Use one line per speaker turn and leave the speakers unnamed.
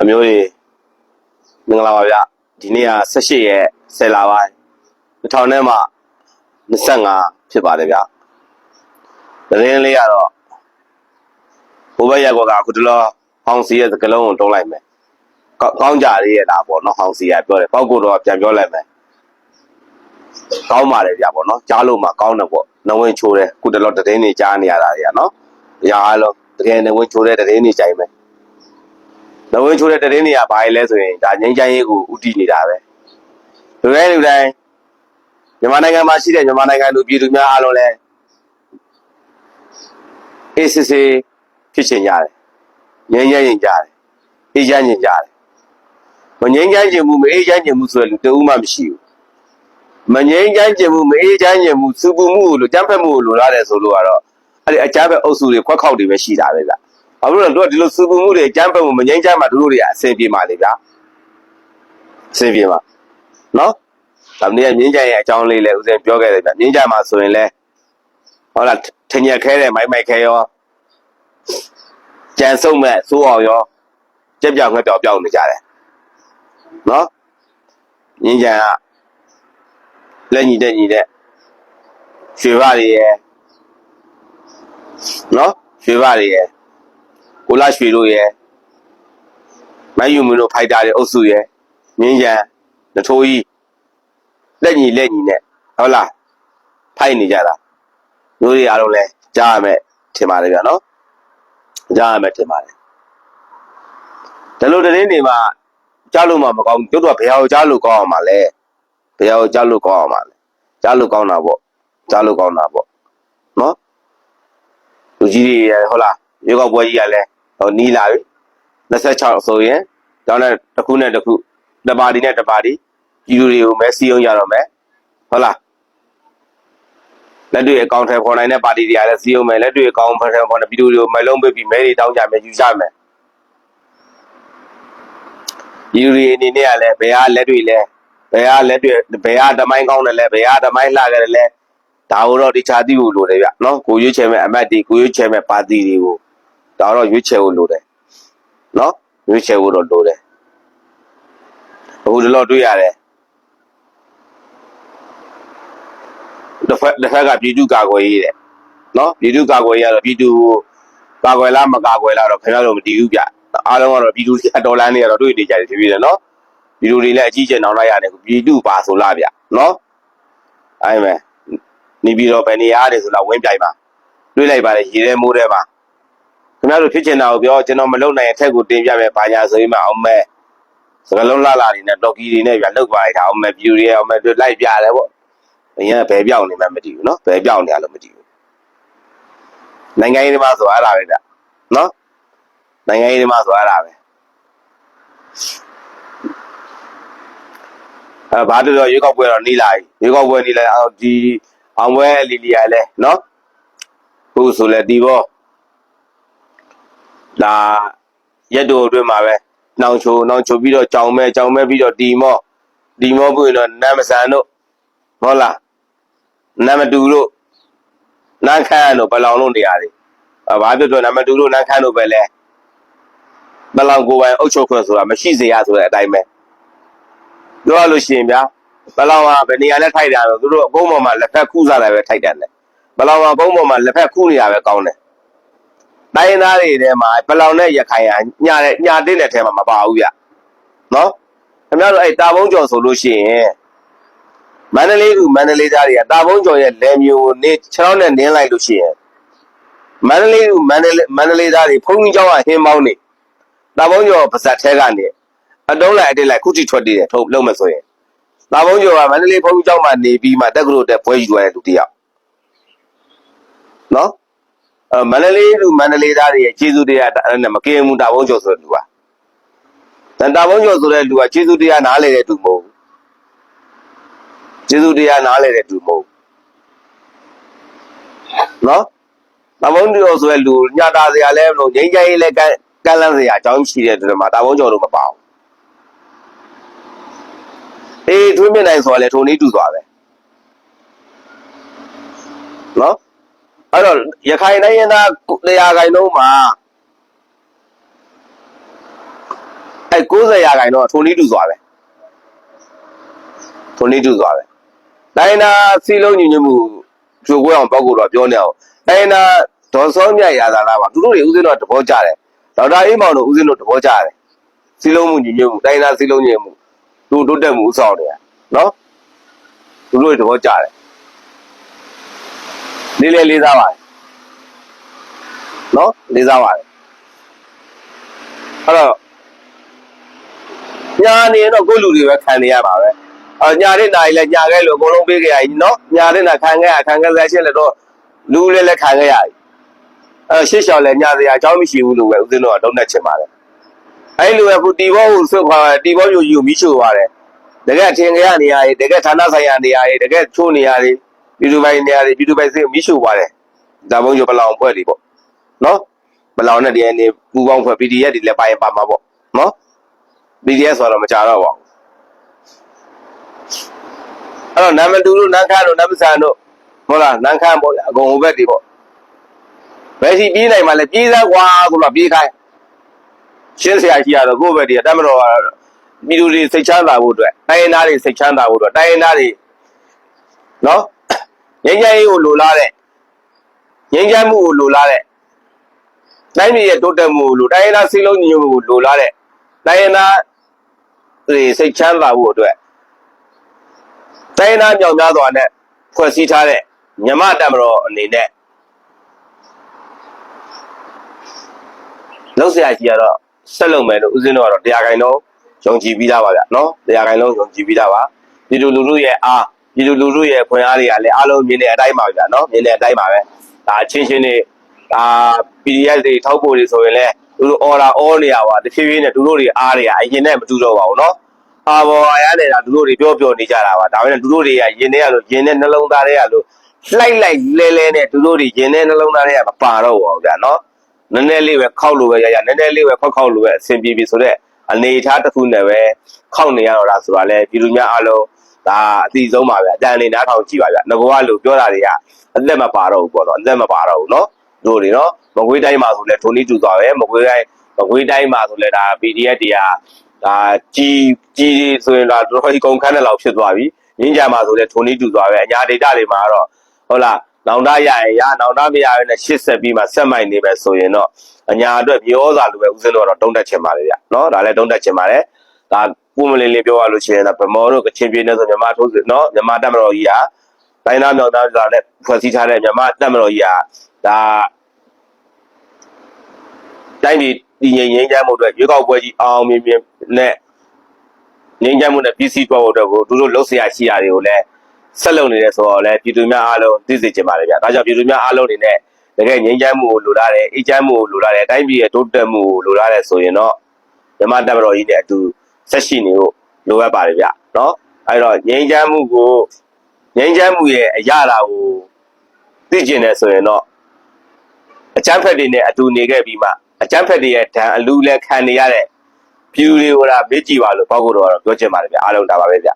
အမျိုးကြီးမင်္ဂလာပါဗျဒီနေ့က18ရက်10လပိုင်း2000နဲ့မှ25ဖြစ်ပါတယ်ဗျသတင်းလေးကတော့ဘိုးဘက်ရက်ကွက်ကအခုတလောဟောင်းစီရဲ့စကလုံးကိုတုံးလိုက်မယ်ကောကောင်းကြလေးရဲ့လားပေါ့နော်ဟောင်းစီကပြောတယ်ပေါက်ကိုတော့ပြန်ပြောလိုက်မယ်ကောင်းပါတယ်ဗျပေါ့နော်ကြားလို့မှကောင်းတယ်ပေါ့နဝင်းချိုးတယ်အခုတလောသတင်းတွေကြားနေရတာတွေကနော်အရာအားလုံးတကယ်နဝင်းချိုးတဲ့သတင်းတွေကြိုင်မယ် လဝင်းချိုးတဲ့တရင်တွေကဘာလဲဆိုရင်ဒါငိမ့်ချမ်းရေးကိုဥတည်နေတာပဲလူတိုင်းလူတိုင်းမြန်မာနိုင်ငံမှာရှိတဲ့မြန်မာနိုင်ငံလူပြည်သူများအားလုံးလည်းအေးစစ်စစ်ဖြစ်ချင်ကြတယ်ငြိမ်းချမ်းရင်ကြတယ်အေးချမ်းရင်ကြတယ်မငြိမ်းချမ်းခြင်းမှုမအေးချမ်းခြင်းမှုဆိုတဲ့လူတဦးမှမရှိဘူးမငြိမ်းချမ်းခြင်းမှုမအေးချမ်းခြင်းမှုစုပူမှုကိုလိုတမ်းဖက်မှုကိုလိုရတယ်ဆိုလို့ကတော့အဲ့ဒီအကြမ်းဖက်အုပ်စုတွေခွက်ခေါက်တွေပဲရှိတာပဲဗျ ဘာလို့လဲတို့ကဒီလိုစူပူမှုတွေအကြမ်းဖက်မှုမငြိမ်းချမ်းမှတို့တို့တွေအဆင်ပြေပါလေဗျာအဆင်ပြေပါနော်ဒါမင်းကငြိမ်းချမ်းရဲ့အကြောင်းလေးလည်းဦးစင်ပြောခဲ့တယ်ဗျာငြိမ်းချမ်းမှာဆိုရင်လည်းဟုတ်လားထင်ရခဲတယ်မိုက်မိုက်ခဲရောကြံစုံမဲ့စိုးအောင်ရောကြက်ပြောင်ငှက်ပြောင်ပြောင်နေကြတယ်နော်ငြိမ်းချမ်းကလက်ညီတဲ့ညီတဲ့ရွှေဘတွေရဲ့နော်ရွှေဘတွေရဲ့ ကိုလာရွှေတို့ရဲ့မယူမီတို့ဖိုက်တာတွေအုပ်စုရဲ့ငင်းရန်နထိုးကြီးလက်ညီလက်ညီနဲ့ဟုတ်လားဖိုက်နေကြတာတို့တွေအားလုံးလဲကြားရမယ်ထင်ပါတယ်ဗျာနော်ကြားရမယ်ထင်ပါတယ်ဒီလိုတရင်တွေမှာကြားလို့မှမကောင်းဘူးတို့တို့ကဘယ်ဟာကိုကြားလို့ကောင်းအောင်ပါလဲဘယ်ဟာကိုကြားလို့ကောင်းအောင်ပါလဲကြားလို့ကောင်းတာပေါ့ကြားလို့ကောင်းတာပေါ့နော်လူကြီးတွေရဟုတ်လားရွေးကောက်ပွဲကြီးကလည်း ဟိုနီးလာပြီ26ဆိုရင်တောင်းတဲ့တစ်ခုနဲ့တစ်ခုတစ်ပါတီနဲ့တစ်ပါတီပြည်သူတွေကိုမဲစီအောင်ရတော့မယ်ဟုတ်လားလက်တွေ့အကောင့်ထဲပေါ်နိုင်တဲ့ပါတီတွေကလည်းစီအောင်မယ်လက်တွေ့အကောင့်ထဲပေါ်တဲ့ပြည်သူတွေကိုမဲလုံးပေးပြီးမဲတွေတောင်းကြမယ်ယူကြမယ်ပြည်သူတွေအနေနဲ့ကလည်းဘယ်ဟာလက်တွေ့လဲဘယ်ဟာလက်တွေ့ဘယ်ဟာတမိုင်းကောင်းတယ်လဲဘယ်ဟာတမိုင်းလှကြတယ်လဲဒါကိုတော့တခြားသိဖို့လိုတယ်ဗျနော်ကိုရွေးချယ်မဲ့အမတ်တွေကိုရွေးချယ်မဲ့ပါတီတွေကို ဒါတော့ရွေးချယ်ဖို့လိုတယ်နော်ရွေးချယ်ဖို့တော့လိုတယ်အခုဒီတော့တွေ့ရတယ်တစ်ဖက်တစ်ဖက်ကပြည်သူကာကွယ်ရေးတဲ့နော်ပြည်သူကာကွယ်ရေးကတော့ပြည်သူကာကွယ်လားမကာကွယ်လားတော့ခင်ဗျားတို့မတည်ဘူးဗျအားလုံးကတော့ပြည်သူအတော်လန်းနေရတော့တွေ့နေကြတယ်တပည့်တယ်နော်ပြည်သူတွေလည်းအကြီးကျယ်နောင်လိုက်ရတယ်ပြည်သူပါဆိုလားဗျနော်အဲ့မဲ့နေပြီးတော့ဘယ်နေရာရတယ်ဆိုတော့ဝင်းပြိုင်ပါတွေ့လိုက်ပါလေရေထဲမိုးထဲပါ ခင်ဗျားတို့ဖြစ်ချင်တာကိုပြောကျွန်တော်မလုပ်နိုင်ရင်ထက်ကိုတင်ပြမယ်ဘာညာဆိုပြီးမှအောင်မဲ့စကလုံးလာလာနေနဲ့တော်ကီတွေနဲ့ပြလောက်ပါရတာအောင်မဲ့ပြူတွေအောင်မဲ့ပြလိုက်ပြတယ်ပေါ့အရင်ဘယ်ပြောင်းနေမှမသိဘူးနော်ဘယ်ပြောင်းနေရလို့မသိဘူးနိုင်ငံရေးဒီမှာဆိုအဲ့ဒါပဲဗျနော်နိုင်ငံရေးဒီမှာဆိုအဲ့ဒါပဲအဲဘာတို့တော့ရေကောက်ပွဲတော့နေလာပြီရေကောက်ပွဲနေလာအောင်ဒီအောင်ပွဲလီလီယာလဲနော်ခုဆိုလဲဒီဘော ဒါရက်တို့အတွင်းမှာပဲနှောင်ချိုနှောင်ချိုပြီးတော့ကြောင်မဲကြောင်မဲပြီးတော့ဒီမောဒီမောပြီးတော့နမ်မဆန်တို့ဟုတ်လားနမ်မတူတို့နန်းခမ်းတို့ဘလောင်တို့နေရာတွေအဘာပြောတော့နမ်မတူတို့နန်းခမ်းတို့ပဲလဲဘလောင်ကိုပိုင်အုတ်ချုပ်ခွင့်ဆိုတာမရှိစေရဆိုတဲ့အတိုင်းပဲပြောရလို့ရှိရင်ဗျာဘလောင်ကဘယ်နေရာနဲ့ထိုက်တာတော့သူတို့အကုန်းပေါ်မှာလက်ဖက်ခုစားတာပဲထိုက်တယ်လေဘလောင်ကအကုန်းပေါ်မှာလက်ဖက်ခုနေတာပဲကောင်းတယ် တိုင်းသားတွေထဲမှာပလောင်နဲ့ရခိုင်ဟာညတဲ့ညတဲ့လက်ထဲမှာမပါဘူးဗျနော်ခင်ဗျားတို့အဲ့တာဘုံကျော်ဆိုလို့ရှိရင်မန္တလေးကမန္တလေးသားတွေကတာဘုံကျော်ရဲ့လက်မျိုးနေချောင်းနဲ့နင်းလိုက်လို့ရှိရင်မန္တလေးကမန္တလေးမန္တလေးသားတွေဖုန်ကြီးကျောင်းကဟင်းပေါင်းနေတာဘုံကျော်ပါဇက်ထဲကနေအတုံးလိုက်အတက်လိုက်ခုထိထွက်တည်တယ်ထုတ်လုံးမဆိုရင်တာဘုံကျော်ကမန္တလေးဖုန်ကြီးကျောင်းမှာနေပြီးမှတက္ကသိုလ်တက်ပွဲယူရတဲ့လူတယောက်နော် မန္တလေးလူမန္တလေးသားတွေရဲ့ကျေးဇူးတရားအဲ့ဒါမကင်းဘူးတာဘုံကျော်ဆိုတဲ့လူပါတန်တာဘုံကျော်ဆိုတဲ့လူကကျေးဇူးတရားနားလေတဲ့သူမဟုတ်ဘူးကျေးဇူးတရားနားလေတဲ့သူမဟုတ်ဘူးနော်တာဘုံကျော်ဆိုတဲ့လူညတာစရာလဲမလို့ငိမ့်ကြိုင်းလဲကန်းကန်းလန်းစရာအကြောင်းရှိတဲ့သူမှာတာဘုံကျော်တို့မပါဘူးအေးထွေးမြင့်နိုင်ဆိုတာလဲထုံနည်းတူသွားပဲနော် အဲ့တော့ရခိုင်တိုင်းရင်းသားတရားခိုင်လုံးမှာအဲ90ရာခိုင်တော့ထုံနည်းတူစွာပဲထုံနည်းတူစွာပဲတိုင်းနာစီလုံးညီညွတ်မှုကြိုကွဲအောင်ပောက်ကိုတော့ပြောနေအောင်တိုင်းနာဒေါ်စောမြတ်ရာသာလာပါသူတို့တွေဥစဉ်တော့တဘောကြတယ်ဒေါက်တာအေးမောင်တို့ဥစဉ်တို့တဘောကြတယ်စီလုံးမှုညီညွတ်မှုတိုင်းနာစီလုံးညီညွတ်မှုသူတို့တက်မှုဥဆောင်တယ်နော်သူတို့တွေတဘောကြတယ် လေးလေးလေးစားပါတယ်နော်လေးစားပါတယ်အဲ့တော့ညာနေတော့ကိုယ့်လူတွေပဲခံနေရပါပဲအညာတဲ့နိုင်လဲညာခဲ့လို့အကုန်လုံးပေးကြရည်နော်ညာတဲ့နာခံခဲ့ရခံခဲ့ရရှင်းလည်းတော့လူလည်းလည်းခံခဲ့ရည်အဲရှစ်ရှောင်းလည်းညာစရာအကြောင်းမရှိဘူးလို့ပဲဦးဇင်းတို့ကလုံးနဲ့ချင်ပါတယ်အဲလိုပဲခုတီဘောကိုဆွတ်ခွာတီဘောယူယူမိချိုပါတယ်တကယ်ထင်ကြရနေရည်တကယ်ဌာနဆိုင်ရာနေရည်တကယ်ချိုးနေရည် ပြည်သူပိုင်းနေရည်ပြည်သူပိုင်းစိတ်မိချိုပါတယ်ဒါဘုံရောပလောင်ဖွဲ့တွေပေါ့နော်ပလောင်နဲ့တည်းနေပူပေါင်းဖွဲ့ PDF တွေလည်းပါရင်ပါမှာပေါ့နော် BDS ဆိုတော့မကြတော့ပါဘူးအဲ့တော့နံပါတ်2တို့နန်းခမ်းတို့နံပါတ်3တို့ဟုတ်လားနန်းခမ်းပေါ့အကုန်ဟိုဘက်တွေပေါ့ဘယ်စီပြေးနိုင်မှလဲပြေးသားကွာဆိုတော့ပြေးခိုင်းရှင်းစရာကြီးရတော့ကိုယ့်ဘက်တွေကတမ်းမတော်ပြည်သူတွေစိတ်ချမ်းသာဖို့အတွက်တိုင်းရင်းသားတွေစိတ်ချမ်းသာဖို့အတွက်တိုင်းရင်းသားတွေနော် ငြိမ်းချမ်းရေးကိုလိုလားတဲ့ငြိမ်းချမ်းမှုကိုလိုလားတဲ့တိုင်းပြည်ရဲ့တိုးတက်မှုကိုလိုတိုင်းရင်းသားစိတ်လုံးညီညွတ်မှုကိုလိုလားတဲ့တိုင်းရင်းသားတွေစိတ်ချမ်းသာဖို့အတွက်တိုင်းရင်းသားမြောက်များစွာနဲ့ဖွဲ့စည်းထားတဲ့မြမတမတော်အနေနဲ့လောက်ဆရာကြီးကတော့ဆက်လုပ်မယ်လို့ဦးဇင်းတို့ကတော့တရားခိုင်တော့ယုံကြည်ပြီးသားပါဗျနော်တရားခိုင်လုံးယုံကြည်ပြီးသားပါပြည်သူလူထုရဲ့အား ပြည်သူလူထုရဲ့ခွင့်အားတွေကလည်းအားလုံးမြင်တဲ့အတိုင်းပါဗျနော်မြင်တဲ့အတိုင်းပါပဲဒါချင်းချင်းတွေဒါ PDF တွေထောက်ပို့တွေဆိုရင်လည်းသူတို့ order all နေရပါတဖြည်းဖြည်းနဲ့သူတို့တွေအားတွေကအရင်နဲ့မတူတော့ပါဘူးနော်အာဘော်အရနေတာသူတို့တွေပြောပြောနေကြတာပါဒါပေမဲ့သူတို့တွေကရင်ထဲရလို့ရင်ထဲနှလုံးသားထဲရလို့လှိုက်လိုက်လဲလဲနဲ့သူတို့တွေရင်ထဲနှလုံးသားထဲကမပါတော့ပါဘူးဗျာနော်နည်းနည်းလေးပဲခောက်လို့ပဲရရနည်းနည်းလေးပဲခောက်ခောက်လို့ပဲအဆင်ပြေပြီဆိုတော့အနေအထားတစ်ခုနဲ့ပဲခောက်နေရတော့တာဆိုတာလဲပြည်သူများအားလုံး ဒါအတိဆုံးပါဗျာအတန်လေးနားထောင်ကြည့်ပါဗျာငကောကလို့ပြောတာတွေကအသက်မပါတော့ဘူးပေါ့နော်အသက်မပါတော့ဘူးနော်တို့တွေနော်မကွေးတိုင်းမှာဆိုလဲထုံနီးတူသွားပဲမကွေးတိုင်းမကွေးတိုင်းမှာဆိုလဲဒါ PDF တွေကဒါကြီးကြီးဆိုရင်ဒါတော်တော်ကြီးကုန်ခန်းတဲ့လောက်ဖြစ်သွားပြီရင်းကြမှာဆိုလဲထုံနီးတူသွားပဲအညာဒေတာတွေမှာတော့ဟုတ်လားနောင်တရရင်ရနောင်တမရရင်လည်းရှစ်ဆက်ပြီးမှဆက်မိုက်နေပဲဆိုရင်တော့အညာအတွက်ပြောစာလိုပဲဦးစင်းတို့ကတော့တုံးတက်ချင်ပါလေဗျနော်ဒါလည်းတုံးတက်ချင်ပါတယ် ဒါပုံမလေးလေးပြောရလို့ရှိရင်တော့ဗမောတို့ကချင်ပြင်းနေဆိုမြမထိုးစစ်နော်မြမတက်မတော်ကြီးဟာတိုင်းသားမြောက်သားဆိုတာနဲ့ဖွဲ့စည်းထားတဲ့မြမတက်မတော်ကြီးဟာဒါတိုင်းပြည်တည်ငြိမ်ငြိမ်းချမ်းမှုအတွက်ရွေးကောက်ပွဲကြီးအောင်အောင်မြင်မြင်နဲ့ငြိမ်းချမ်းမှုနဲ့ပြည်စည်းသွားဖို့အတွက်ကိုသူတို့လှုပ်ရှားရှိရာတွေကိုလည်းဆက်လုပ်နေတယ်ဆိုတော့လည်းပြည်သူများအားလုံးသိစေချင်ပါတယ်ဗျာဒါကြောင့်ပြည်သူများအားလုံးအနေနဲ့တကယ်ငြိမ်းချမ်းမှုကိုလိုလားတယ်အေးချမ်းမှုကိုလိုလားတယ်တိုင်းပြည်ရဲ့တိုးတက်မှုကိုလိုလားတယ်ဆိုရင်တော့မြမတက်မတော်ကြီးနဲ့အတူ ဆက်ရှိနေဖို့လိုအပ်ပါတယ်ဗျနော်အဲ့တော့ငြိမ်းချမ်းမှုကိုငြိမ်းချမ်းမှုရဲ့အရာတာကိုသိကျင်တယ်ဆိုရင်တော့အချမ်းဖက်တွေနဲ့အတူနေခဲ့ပြီးမှအချမ်းဖက်တွေရဲ့ဓာန်အလူလဲခံနေရတဲ့ပြည်သူတွေကိုဒါမေ့ကြည့်ပါလို့ပေါ့ကိုတော့ပြောချင်ပါတယ်ဗျအားလုံးဒါပါပဲဗျ